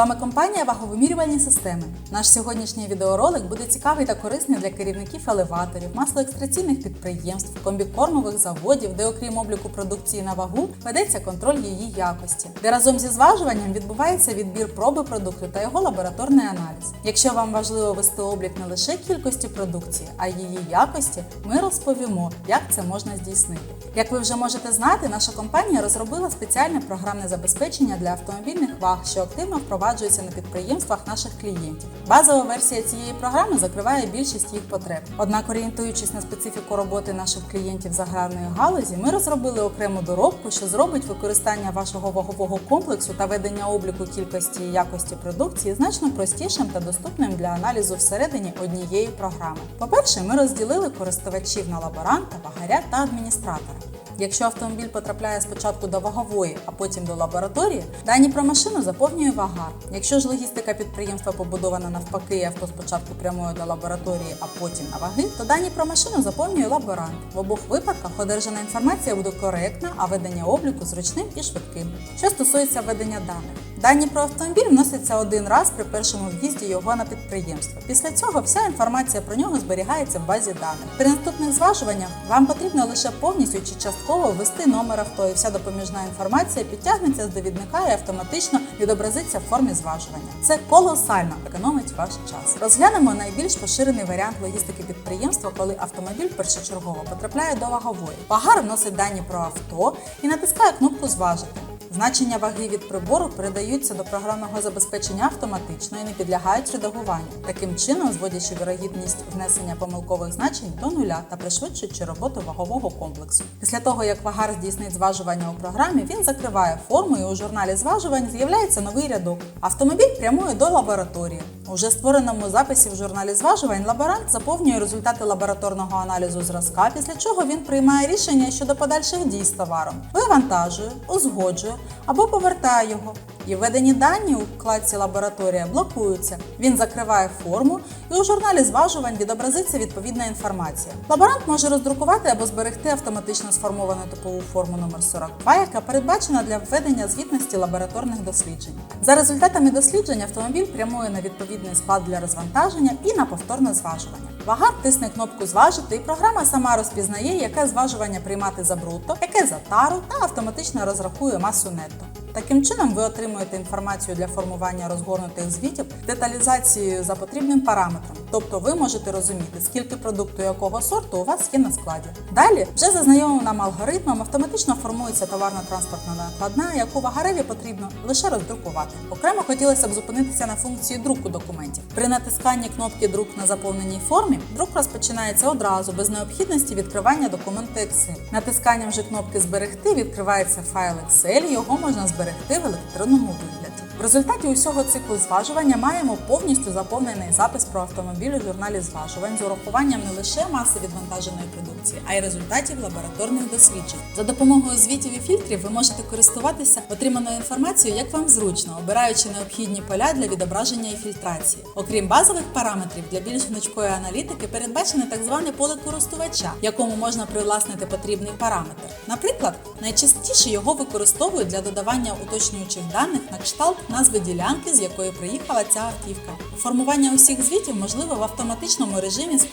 вами компанія Ваговимірювальні системи. Наш сьогоднішній відеоролик буде цікавий та корисний для керівників елеваторів, маслоекстраційних підприємств, комбікормових заводів, де, окрім обліку продукції на вагу, ведеться контроль її якості, де разом зі зважуванням відбувається відбір проби продукту та його лабораторний аналіз. Якщо вам важливо вести облік не лише кількості продукції, а й її якості, ми розповімо, як це можна здійснити. Як ви вже можете знати, наша компанія розробила спеціальне програмне забезпечення для автомобільних ваг, що активно впроваджується на підприємствах наших клієнтів. Базова версія цієї програми закриває більшість їх потреб. Однак, орієнтуючись на специфіку роботи наших клієнтів з аграрної галузі, ми розробили окрему доробку, що зробить використання вашого вагового комплексу та ведення обліку кількості і якості продукції значно простішим та доступним для аналізу всередині однієї програми. По-перше, ми розділили користувачів на лаборанта, вагаря та адміністратора. Якщо автомобіль потрапляє спочатку до вагової, а потім до лабораторії, дані про машину заповнює вага. Якщо ж логістика підприємства побудована навпаки, авто спочатку прямує до лабораторії, а потім на ваги, то дані про машину заповнює лаборант. В обох випадках одержана інформація буде коректна, а ведення обліку зручним і швидким. Що стосується ведення даних, дані про автомобіль вносяться один раз при першому в'їзді його на підприємство. Після цього вся інформація про нього зберігається в базі даних. При наступних зважуваннях вам потрібно лише повністю чи частково ввести номер авто, і вся допоміжна інформація підтягнеться з довідника і автоматично відобразиться в формі зважування. Це колосально економить ваш час. Розглянемо найбільш поширений варіант логістики підприємства, коли автомобіль першочергово потрапляє до вагової. Вагар вносить дані про авто і натискає кнопку Зважити. Значення ваги від прибору передаються до програмного забезпечення автоматично і не підлягають редагуванню, таким чином зводячи вірогідність внесення помилкових значень до нуля та пришвидшуючи роботу вагового комплексу. Після того, як вагар здійснить зважування у програмі, він закриває форму і у журналі зважувань з'являється новий рядок. Автомобіль прямує до лабораторії. У вже створеному записі в журналі зважувань лаборант заповнює результати лабораторного аналізу зразка, після чого він приймає рішення щодо подальших дій з товаром, вивантажує, узгоджує або повертає його. І введені дані у вкладці лабораторія блокуються. Він закриває форму, і у журналі зважувань відобразиться відповідна інформація. Лаборант може роздрукувати або зберегти автоматично сформовану типову форму номер 42, яка передбачена для введення звітності лабораторних досліджень. За результатами досліджень автомобіль прямує на відповідний склад для розвантаження і на повторне зважування. Вагар тисне кнопку зважити, і програма сама розпізнає, яке зважування приймати за брутто, яке за тару та автоматично розрахує масу нетто. Таким чином, ви отримуєте інформацію для формування розгорнутих звітів деталізацією за потрібним параметром. Тобто ви можете розуміти, скільки продукту якого сорту у вас є на складі. Далі, вже за знайомим алгоритмом, автоматично формується товарно-транспортна накладна, яку вагареві потрібно лише роздрукувати. Окремо хотілося б зупинитися на функції друку документів. При натисканні кнопки Друк на заповненій формі друк розпочинається одразу, без необхідності відкривання документу Excel. Натисканням же кнопки Зберегти відкривається файл Excel, його можна зберегти в електронному вигляді. В результаті усього циклу зважування маємо повністю заповнений запис про автомобіль у журналі зважувань з урахуванням не лише маси відвантаженої продукції, а й результатів лабораторних досліджень. За допомогою звітів і фільтрів ви можете користуватися отриманою інформацією, як вам зручно, обираючи необхідні поля для відображення і фільтрації. Окрім базових параметрів, для більш гнучкої аналітики передбачене так зване поле користувача, якому можна привласнити потрібний параметр. Наприклад, найчастіше його використовують для додавання уточнюючих даних на кшталт назви ділянки, з якої приїхала ця автівка. Формування усіх звітів можливо в автоматичному режимі з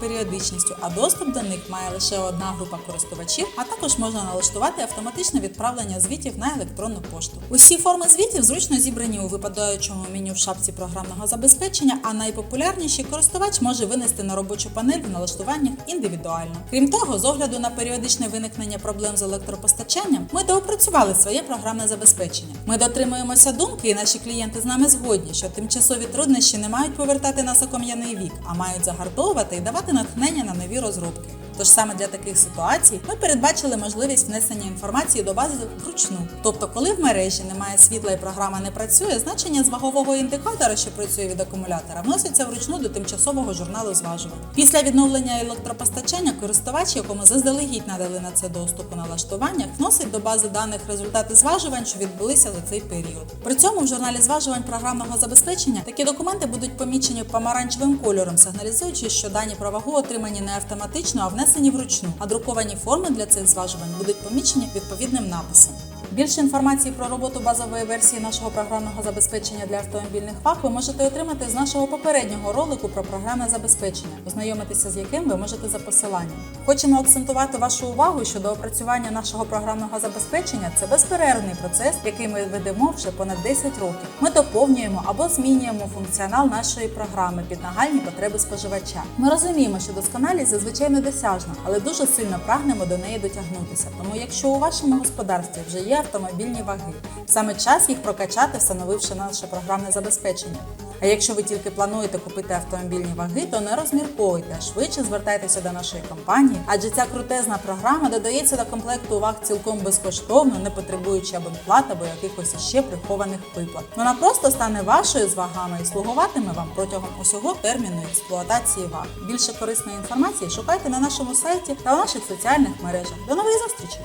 періодичністю, а доступ до них має лише одна група користувачів, а також можна налаштувати автоматичне відправлення звітів на електронну пошту. Усі форми звітів зручно зібрані у випадаючому меню в шапці програмного забезпечення, а найпопулярніші користувач може винести на робочу панель в налаштуваннях індивідуально. Крім того, з огляду на періодичне виникнення проблем з електропостачанням, ми доопрацювали своє програмне забезпечення. Ми дотримуємося думки, і наші клієнти з нами згодні, що тимчасові труднощі не мають повертати нас у кам'яний вік, а мають загартовувати і давати натхнення на нові розробки. Тож саме для таких ситуацій ми передбачили можливість внесення інформації до бази вручну. Тобто, коли в мережі немає світла і програма не працює, значення з вагового індикатора, що працює від акумулятора, вноситься вручну до тимчасового журналу зважувань. Після відновлення електропостачання користувач, якому заздалегідь надали на це доступ у налаштуваннях, вносить до бази даних результати зважувань, що відбулися за цей період. При цьому в журналі зважувань програмного забезпечення такі документи будуть помічені помаранчевим кольором, сигналізуючи, що дані про вагу отримані не автоматично, а внесені вручну, а друковані форми для цих зважувань будуть помічені відповідним написом. Більше інформації про роботу базової версії нашого програмного забезпечення для автомобільних ваг ви можете отримати з нашого попереднього ролику про програмне забезпечення, ознайомитися з яким ви можете за посиланням. Хочемо акцентувати вашу увагу щодо опрацювання нашого програмного забезпечення. Це безперервний процес, який ми ведемо вже понад 10 років. Ми доповнюємо або змінюємо функціонал нашої програми під нагальні потреби споживача. Ми розуміємо, що досконалість зазвичай недосяжна, але дуже сильно прагнемо до неї дотягнутися. Тому, якщо у вашому господарстві вже є автомобільні ваги, саме час їх прокачати, встановивши наше програмне забезпечення. А якщо ви тільки плануєте купити автомобільні ваги, то не розмірковуйте, а швидше звертайтеся до нашої компанії, адже ця крутезна програма додається до комплекту ваг цілком безкоштовно, не потребуючи абонплат або якихось іще прихованих виплат. Вона просто стане вашою з вагами і слугуватиме вам протягом усього терміну експлуатації ваг. Більше корисної інформації шукайте на нашому сайті та у наших соціальних мережах. До нових зустрічей!